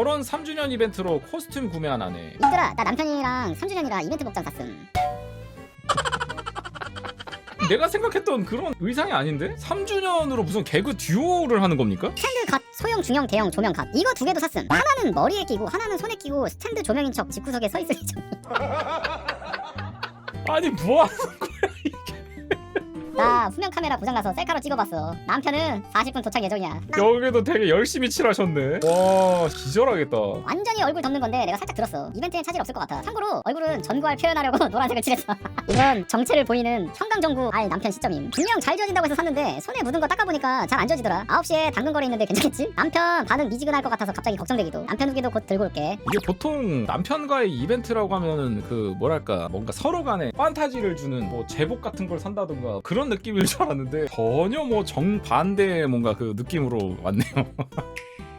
결혼 3주년 이벤트로 코스튬 구매 안 하네. 이들아 나 남편이랑 3주년이라 이벤트 복장 샀음 내가 생각했던 그런 의상이 아닌데? 3주년으로 무슨 개그 듀오를 하는 겁니까? 스탠드 갓 소형 중형 대형 조명 갓 이거 두 개도 샀음 하나는 머리에 끼고 하나는 손에 끼고 스탠드 조명인 척 집구석에 서 있을 예정 아니 뭐 하는 나 후면 카메라 고장나서 셀카로 찍어봤어. 남편은 40분 도착 예정이야. 여기도 되게 열심히 칠하셨네. 와 기절하겠다. 완전히 얼굴 덮는 건데 내가 살짝 들었어. 이벤트엔 차질 없을 것 같아. 참고로 얼굴은 전구알 표현하려고 노란색을 칠했어. 이건 정체를 보이는 형광전구 알 남편 시점임. 분명 잘 지워진다고 해서 샀는데 손에 묻은 거 닦아보니까 잘 안 지워지더라. 9시에 당근 거래 있는데 괜찮겠지? 남편 반응 미지근할 것 같아서 갑자기 걱정되기도. 남편 후기도 곧 들고 올게. 이게 보통 남편과의 이벤트라고 하면은 그 뭐랄까 뭔가 서로 간에 판타지를 주는 뭐 제복 같은 걸 산다든가 그런 느낌일 줄 알았는데 전혀 뭐 정반대의 뭔가 그 느낌으로 왔네요.